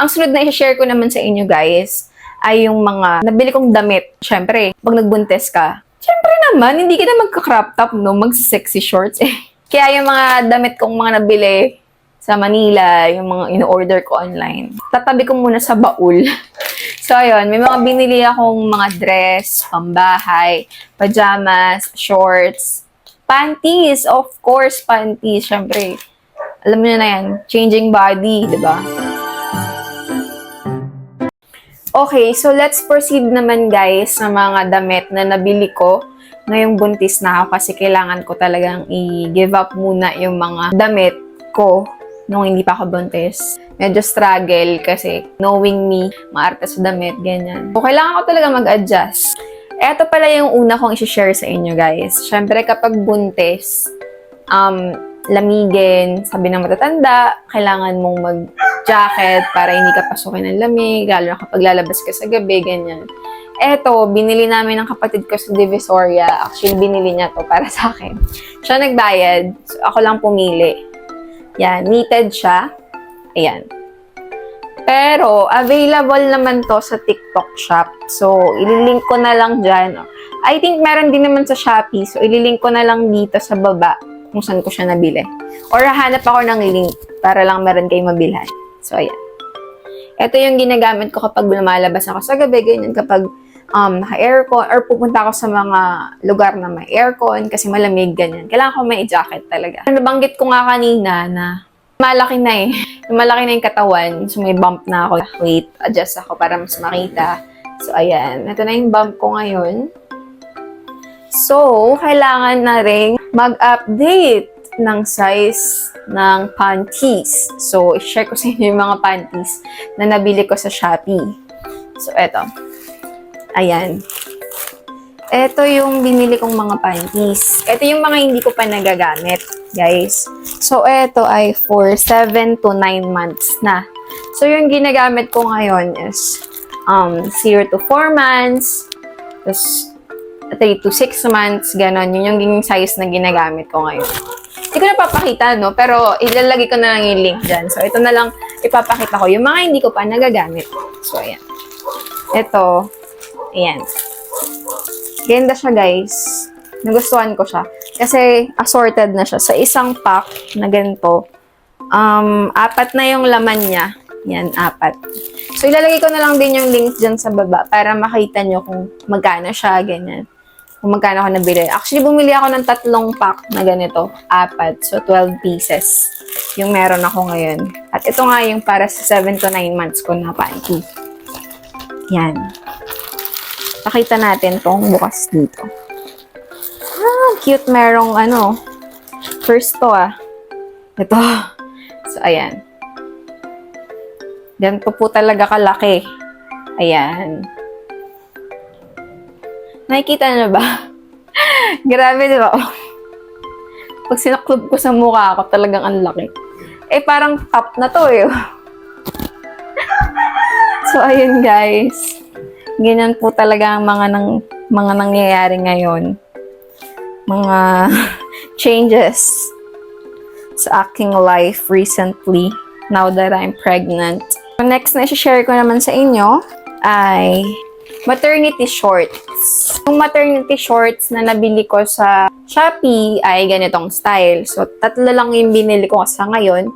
Ang sunod na i-share ko naman sa inyo guys, ay yung mga nabili kong damit. Siyempre, pag nagbuntes ka, siyempre naman, hindi ka na magka-crop top, no? Mag-sexy shorts, eh. Kaya yung mga damit kong mga nabili sa Manila, yung mga in-order ko online, tatabi ko muna sa baul. So, ayun, may mga binili akong mga dress, pambahay, pajamas, shorts, panties, of course, panties, syempre. Alam niyo na yan, changing body, di ba? Okay, so let's proceed naman guys sa mga damit na nabili ko ngayong buntis na ako kasi kailangan ko talagang i-give up muna yung mga damit ko nung hindi pa ako buntis. Medyo struggle kasi knowing me, maarte sa damit, ganyan. So, kailangan ko talaga mag-adjust. Eto pala yung una kong i-share sa inyo guys. Siyempre kapag buntis, um, lamigin, sabi ng matatanda, kailangan mong mag-jacket para hindi ka pasukin ng lamig, lalo na kapag lalabas ka sa gabi, ganyan. Eto, binili namin ng kapatid ko sa Divisoria. Actually, binili niya to para sa akin. Siya nagbayad, so ako lang pumili. Yan, knitted siya. Ayan. Pero, available naman to sa TikTok shop. So, ililink ko na lang dyan. I think meron din naman sa Shopee. So, ililink ko na lang dito sa baba kung saan ko siya nabili. Or hanap ako ng link para lang meron kayo mabilhan. So, ayan. Ito yung ginagamit ko kapag lumalabas ako sa gabi, ganyan kapag um, naka-aircon or pupunta ako sa mga lugar na may aircon kasi malamig, ganyan. Kailangan ko may jacket talaga. Nabanggit ko nga kanina na malaki na eh. Malaki na yung katawan. So, may bump na ako. Wait, adjust ako para mas makita. So, ayan. Ito na yung bump ko ngayon. So, kailangan na rin mag-update ng size ng panties. So, i-share ko sa inyo yung mga panties na nabili ko sa Shopee. So, eto. Ayan. Ito yung binili kong mga panties. Ito yung mga hindi ko pa nagagamit, guys. So, ito ay for 7 to 9 months na. So, yung ginagamit ko ngayon is um, 0 to 4 months, tapos 3 to 6 months, ganon. Yun yung size na ginagamit ko ngayon. Hindi ko napapakita, no? Pero ilalagay ko na lang yung link dyan. So, ito na lang ipapakita ko. Yung mga hindi ko pa nagagamit. So, ayan. Ito. Ayan. Ganda siya, guys. Nagustuhan ko siya. Kasi assorted na siya. Sa isang pack na ganito, um, apat na yung laman niya. Yan, apat. So, ilalagay ko na lang din yung link dyan sa baba para makita nyo kung magkano siya, ganyan. Kung magkano ako nabili. Actually, bumili ako ng tatlong pack na ganito. Apat. So, 12 pieces. Yung meron ako ngayon. At ito nga yung para sa 7 to 9 months ko na panty. Yan. Pakita natin tong bukas dito. Ah, cute merong ano. First to ah. Ito. So, ayan. Ganito po talaga kalaki. Ayan. Nakikita nyo ba? Grabe, di ba? Pag sinaklob ko sa mukha ko, talagang ang laki. Eh, parang top na to eh. so, ayun guys. Ganyan po talaga ang mga, nang, mga nangyayari ngayon. Mga changes sa aking life recently now that I'm pregnant. Next na share ko naman sa inyo ay maternity shorts. Yung maternity shorts na nabili ko sa Shopee ay ganitong style. So, tatlo lang yung binili ko sa ngayon.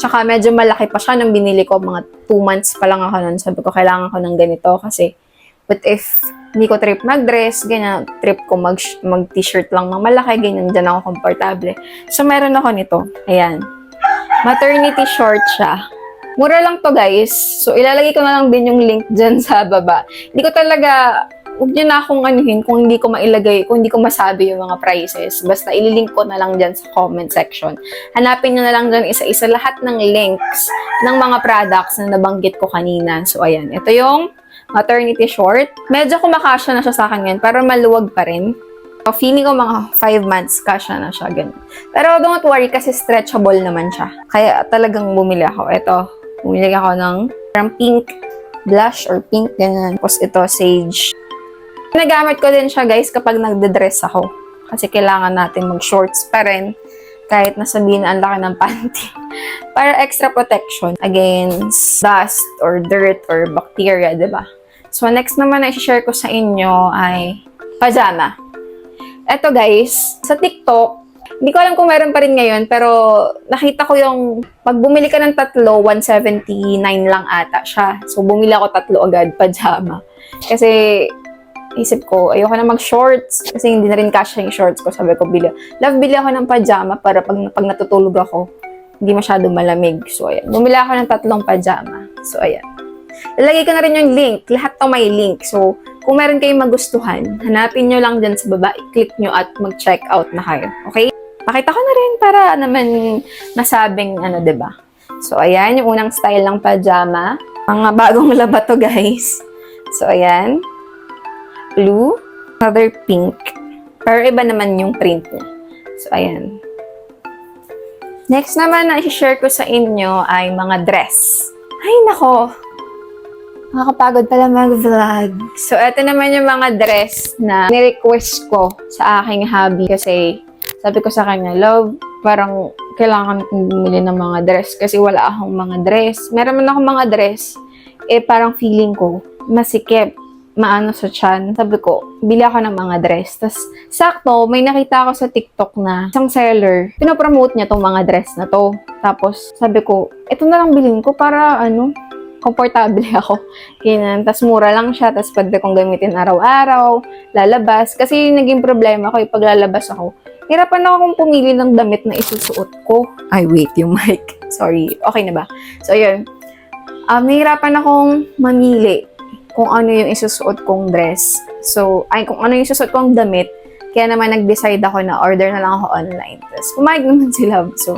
Tsaka medyo malaki pa siya nung binili ko. Mga 2 months pa lang ako nun. Sabi ko, kailangan ko ng ganito kasi but if hindi ko trip mag-dress, ganyan, trip ko mag, mag-t-shirt lang ng malaki, ganyan, dyan ako komportable. So, meron ako nito. Ayan. Maternity short siya. Mura lang to guys. So, ilalagay ko na lang din yung link dyan sa baba. Hindi ko talaga, huwag nyo na akong anuhin kung hindi ko mailagay, kung hindi ko masabi yung mga prices. Basta ililink ko na lang dyan sa comment section. Hanapin nyo na lang dyan isa-isa lahat ng links ng mga products na nabanggit ko kanina. So, ayan. Ito yung maternity short. Medyo kumakasya na siya sa akin ngayon, pero maluwag pa rin. So, feeling ko mga 5 months kasya na siya, ganun. Pero don't worry kasi stretchable naman siya. Kaya talagang bumili ako. Ito, bumili ako ng parang pink blush or pink, ganyan. Tapos ito, sage. Nagamit ko din siya, guys, kapag nagde-dress ako. Kasi kailangan natin mag-shorts pa rin. kahit nasabihin na ang laki ng panty. Para extra protection against dust or dirt or bacteria, di ba? So, next naman na i-share ko sa inyo ay pajama. Eto guys, sa TikTok, hindi ko alam kung meron pa rin ngayon, pero nakita ko yung, pag bumili ka ng tatlo, 179 lang ata siya. So, bumili ako tatlo agad, pajama. Kasi, isip ko, ayoko na mag-shorts. Kasi hindi na rin kasya yung shorts ko. Sabi ko, bili. Love, bili ako ng pajama para pag, pag natutulog ako, hindi masyado malamig. So, ayan. Bumili ako ng tatlong pajama. So, ayan. Lalagay ko na rin yung link. Lahat to may link. So, kung meron kayong magustuhan, hanapin nyo lang dyan sa baba, i-click nyo at mag-check out na kayo. Okay? Pakita ko na rin para naman nasabing ano, ba? So, ayan, yung unang style ng pajama. Mga bagong laba to, guys. So, ayan. Blue. Another pink. Pero iba naman yung print niya. So, ayan. Next naman na i-share ko sa inyo ay mga dress. Ay, nako. Nakakapagod pala mag-vlog. So, eto naman yung mga dress na ni-request ko sa aking hubby kasi sabi ko sa kanya, love, parang kailangan kong bumili ng mga dress kasi wala akong mga dress. Meron man akong mga dress, eh parang feeling ko, masikip, maano sa chan. Sabi ko, bili ako ng mga dress. Tapos, sakto, may nakita ako sa TikTok na isang seller, pinopromote niya tong mga dress na to. Tapos, sabi ko, ito na lang bilhin ko para, ano, komportable ako. Ganyan. Tapos mura lang siya. Tapos pwede kong gamitin araw-araw, lalabas. Kasi naging problema ko, pag lalabas ako, hirapan ako kung pumili ng damit na isusuot ko. Ay, wait, yung mic. Sorry. Okay na ba? So, yun. Um, nahirapan akong mamili kung ano yung isusuot kong dress. So, ay, kung ano yung isusuot kong damit. Kaya naman nag-decide ako na order na lang ako online. Tapos, pumayag naman sila. So,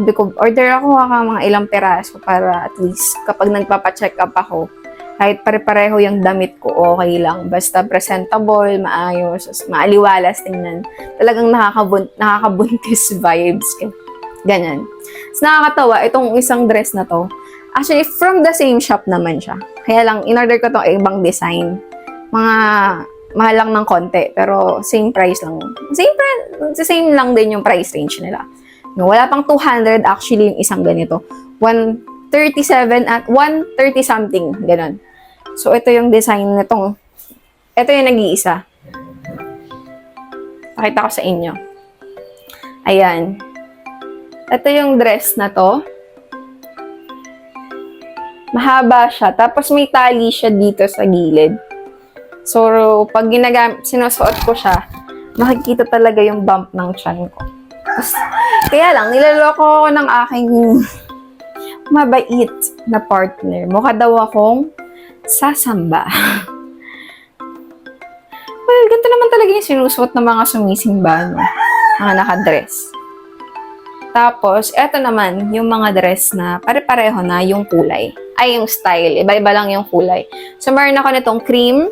sabi ko, order ako ha, mga ilang peraso para at least kapag nagpapacheck up ako, kahit pare-pareho yung damit ko, okay lang. Basta presentable, maayos, maaliwalas tingnan. Talagang nakakabun nakakabuntis vibes. Ganyan. Tapos nakakatawa, itong isang dress na to, actually, from the same shop naman siya. Kaya lang, in-order ko itong ibang design. Mga mahal lang ng konti, pero same price lang. Same, same lang din yung price range nila. No, wala pang 200 actually yung isang ganito. 137 at 130 something, ganun. So, ito yung design nitong, ito yung nag-iisa. Pakita ko sa inyo. Ayan. Ito yung dress na to. Mahaba siya. Tapos may tali siya dito sa gilid. So, pag ginagam sinusuot ko siya, makikita talaga yung bump ng chan ko. Tapos, kaya lang, nilaloko ako ng aking mabait na partner. Mukha daw akong sasamba. well, ganito naman talaga yung sinusuot ng mga sumisimba, no? Mga nakadress. Tapos, eto naman, yung mga dress na pare-pareho na yung kulay. Ay, yung style. Iba-iba lang yung kulay. So, meron ako nitong cream.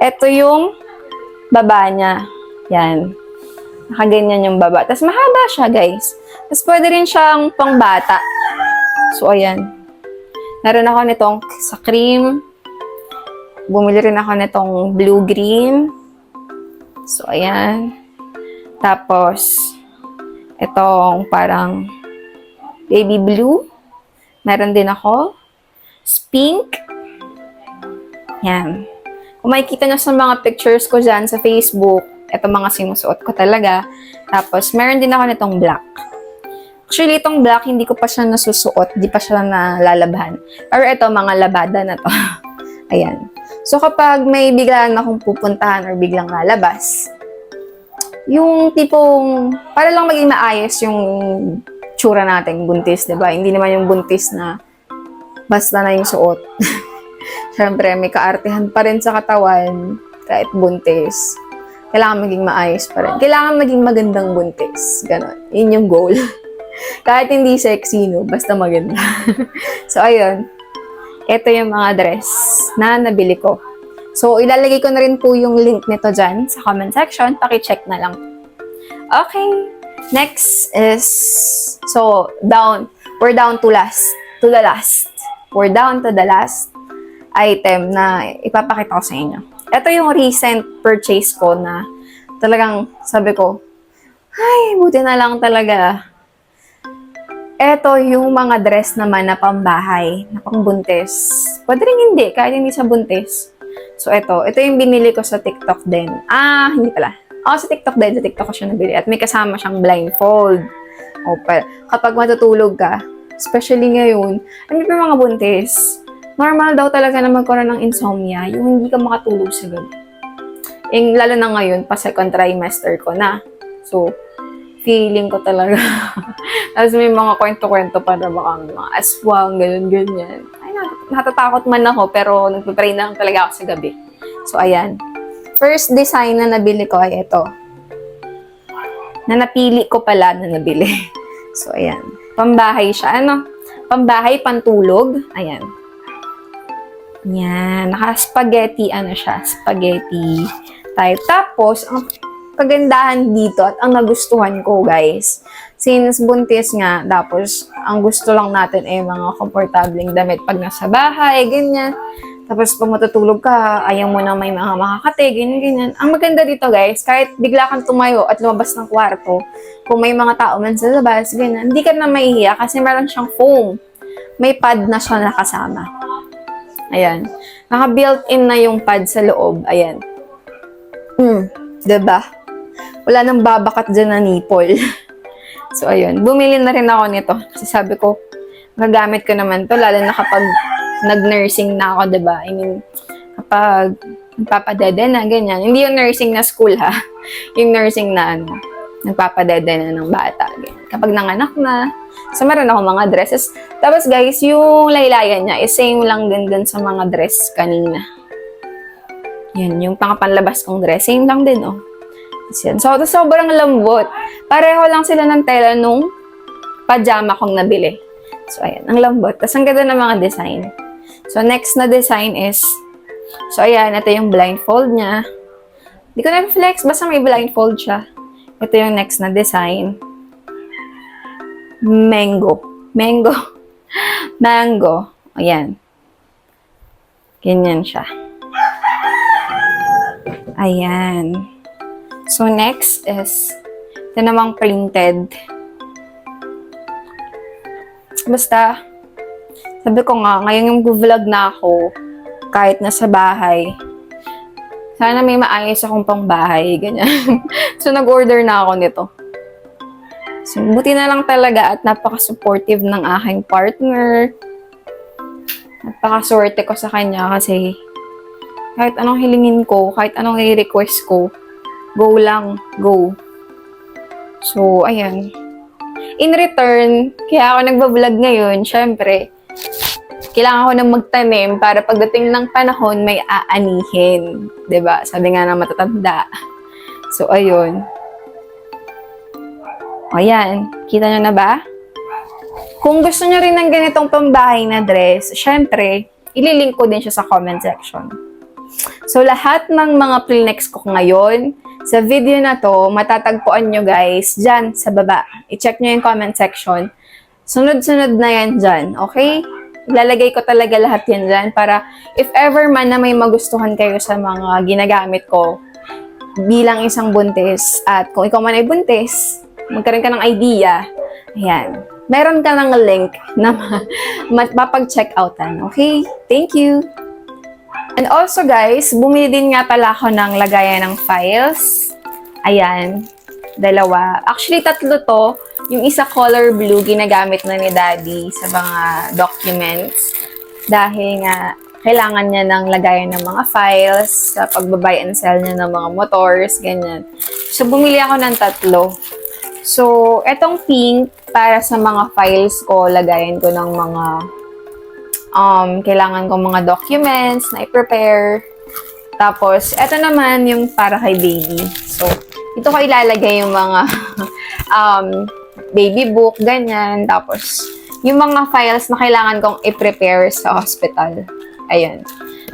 Ito yung baba niya. Yan. Nakaganyan yung baba. Tapos mahaba siya, guys. Tapos pwede rin siyang pangbata. So, ayan. Meron ako nitong sa cream. Bumili rin ako nitong blue-green. So, ayan. Tapos, itong parang baby blue. Meron din ako. Pink. Yan. Kung makikita nyo sa mga pictures ko dyan sa Facebook, ito mga sinusuot ko talaga. Tapos, meron din ako nitong black. Actually, itong black, hindi ko pa siya nasusuot. Hindi pa siya nalalabhan. Pero ito, mga labada na to. Ayan. So, kapag may biglaan akong pupuntahan or biglang lalabas, yung tipong, para lang maging maayos yung tsura natin, buntis, di ba? Hindi naman yung buntis na basta na yung suot. Siyempre, may kaartehan pa rin sa katawan kahit buntis kailangan maging maayos pa rin. Kailangan maging magandang buntis. Ganon. Yun yung goal. Kahit hindi sexy, no? Basta maganda. so, ayun. Ito yung mga dress na nabili ko. So, ilalagay ko na rin po yung link nito dyan sa comment section. Paki-check na lang. Okay. Next is, so, down. We're down to last. To the last. We're down to the last item na ipapakita ko sa inyo ito yung recent purchase ko na talagang sabi ko, Ay, buti na lang talaga. Eto yung mga dress naman na pambahay, na pangbuntis. Pwede rin hindi, kahit hindi sa buntis. So, eto. Ito yung binili ko sa TikTok din. Ah, hindi pala. Ako sa TikTok din, sa TikTok ko siya nabili. At may kasama siyang blindfold. O, pa, kapag matutulog ka, especially ngayon, ano pa mga buntis? Normal daw talaga na magkaroon ng insomnia, yung hindi ka makatulog sa gabi. Yung, lalo na ngayon, pa second trimester ko na. So, feeling ko talaga. Tapos may mga kwento-kwento para baka may mga aswang, ganyan, ganyan. Ay, nat- natatakot man ako, pero nagpipray na lang talaga ako sa gabi. So, ayan. First design na nabili ko ay ito. Na napili ko pala na nabili. So, ayan. Pambahay siya. Ano? Pambahay, pantulog. Ayan. Yan. Naka-spaghetti, ano siya, spaghetti type. Tapos, ang kagandahan dito at ang nagustuhan ko, guys, since buntis nga, tapos ang gusto lang natin ay mga komportabling damit pag nasa bahay, ganyan. Tapos pag matutulog ka, ayaw mo na may mga makakate, ganyan, ganyan. Ang maganda dito, guys, kahit bigla kang tumayo at lumabas ng kwarto, kung may mga tao man sa labas, ganyan, hindi ka na mahihiya kasi meron siyang foam. May pad na siya nakasama. Ayan. Naka-built-in na yung pad sa loob. Ayan. Hmm. ba? Wala nang babakat dyan na nipple. so, ayun. Bumili na rin ako nito. Kasi sabi ko, gagamit ko naman to lalo na kapag nag-nursing na ako, ba? I mean, kapag nagpapadede na, ganyan. Hindi yung nursing na school, ha? Yung nursing na, ano, nagpapadede na ng bata. Ganyan. Kapag nanganak na, so meron ako mga dresses. Tapos guys, yung laylayan niya is same lang din dun sa mga dress kanina. Yan, yung pangapanlabas kong dress. Same lang din, oh. Yan. So, sobrang lambot. Pareho lang sila ng tela nung pajama kong nabili. So, ayan. Ang lambot. Tapos, ang ganda ng mga design. So, next na design is, so, ayan. Ito yung blindfold niya. Hindi ko na-flex. Basta may blindfold siya. Ito yung next na design. Mango. Mango. Mango. Ayan. Ganyan siya. Ayan. So, next is, ito namang printed. Basta, sabi ko nga, ngayon yung vlog na ako, kahit nasa bahay, sana may maayos akong pang bahay, ganyan. so, nag-order na ako nito. So, buti na lang talaga at napaka-supportive ng aking partner. Napaka-swerte ko sa kanya kasi kahit anong hilingin ko, kahit anong i-request ko, go lang, go. So, ayan. In return, kaya ako nagbablog ngayon, syempre, kailangan ko nang magtanim para pagdating ng panahon may aanihin. ba Sabi nga ng matatanda. So, ayun. Ayan. Kita nyo na ba? Kung gusto nyo rin ng ganitong pambahay na dress, syempre, ililink ko din siya sa comment section. So, lahat ng mga Plnex ko ngayon, sa video na to, matatagpuan nyo guys, dyan sa baba. I-check nyo yung comment section. Sunod-sunod na yan dyan, okay? Ilalagay ko talaga lahat yan dyan para if ever man na may magustuhan kayo sa mga ginagamit ko bilang isang buntis at kung ikaw man ay buntis, magkaroon ka ng idea, ayan, meron ka ng link na ma- mapag-check outan, okay? Thank you! And also guys, bumili din nga pala ako ng lagayan ng files. Ayan, dalawa. Actually, tatlo to. Yung isa color blue, ginagamit na ni Daddy sa mga documents. Dahil nga, kailangan niya ng lagayan ng mga files sa pagbabay and sell niya ng mga motors, ganyan. So, bumili ako ng tatlo. So, etong pink, para sa mga files ko, lagayan ko ng mga um, kailangan ko mga documents na i-prepare. Tapos, eto naman yung para kay baby. So, ito ko ilalagay yung mga um, baby book, ganyan. Tapos, yung mga files na kailangan kong i-prepare sa hospital. Ayan.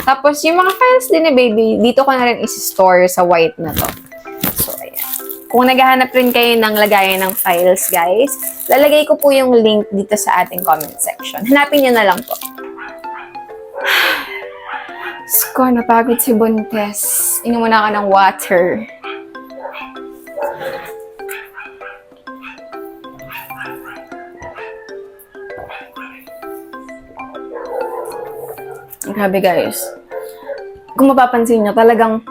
Tapos, yung mga files din ni baby, dito ko na rin isi-store sa white na to. So, ayan. Kung naghahanap rin kayo ng lagayan ng files, guys, lalagay ko po yung link dito sa ating comment section. Hanapin nyo na lang po. Sko, napagod si Buntes. Inom na ka ng water. Grabe guys. Kung mapapansin nyo, talagang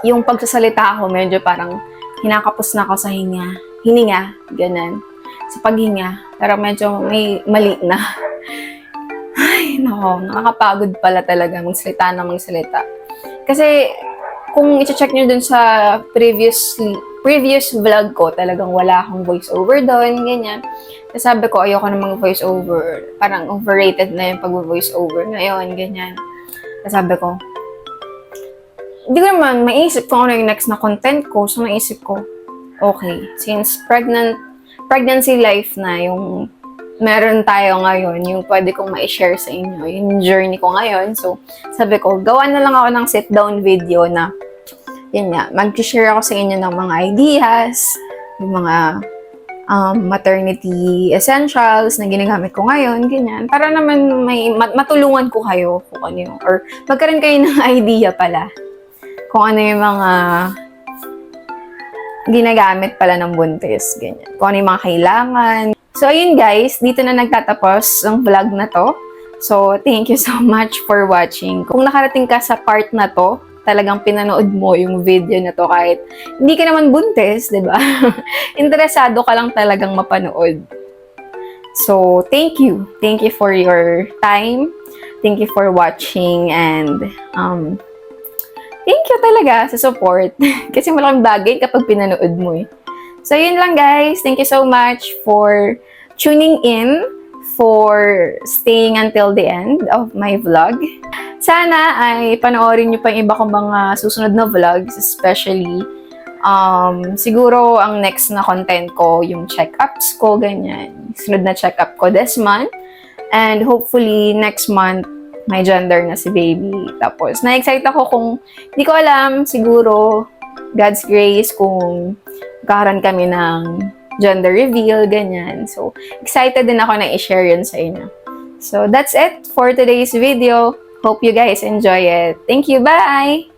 yung pagsasalita ko, medyo parang hinakapos na ako sa hinga. Hininga, ganun. Sa paghinga. Pero medyo may mali na. Ay, nako, nakakapagod pala talaga magsalita na magsalita. Kasi, kung i-check nyo dun sa previously, previous vlog ko, talagang wala akong voice-over doon, ganyan. Sabi ko, ayoko na mag-voice-over. Parang overrated na yung pag-voice-over ngayon, ganyan. Sabi ko, hindi ko naman maisip kung ano yung next na content ko. So, naisip ko, okay, since pregnant, pregnancy life na yung meron tayo ngayon, yung pwede kong ma-share sa inyo, yung journey ko ngayon. So, sabi ko, gawa na lang ako ng sit-down video na, yun nga, mag-share ako sa inyo ng mga ideas, yung mga um, maternity essentials na ginagamit ko ngayon, ganyan. Para naman may mat- matulungan ko kayo kung ano yung, or magkaroon kayo ng idea pala kung ano yung mga ginagamit pala ng buntis, ganyan. Kung ano yung mga kailangan. So, ayun guys, dito na nagtatapos ang vlog na to. So, thank you so much for watching. Kung nakarating ka sa part na to, talagang pinanood mo yung video na to kahit hindi ka naman buntis, di ba? Interesado ka lang talagang mapanood. So, thank you. Thank you for your time. Thank you for watching and um, thank you talaga sa support. Kasi malaking bagay kapag pinanood mo eh. So, yun lang guys. Thank you so much for tuning in, for staying until the end of my vlog. Sana ay panoorin nyo pa yung iba kong mga susunod na vlogs, especially um, siguro ang next na content ko, yung check-ups ko, ganyan. Sunod na check-up ko this month. And hopefully, next month, may gender na si baby. Tapos, na-excite ako kung, hindi ko alam, siguro, God's grace, kung kakaroon kami ng gender reveal, ganyan. So, excited din ako na i-share yun sa inyo. So, that's it for today's video. Hope you guys enjoy it. Thank you. Bye!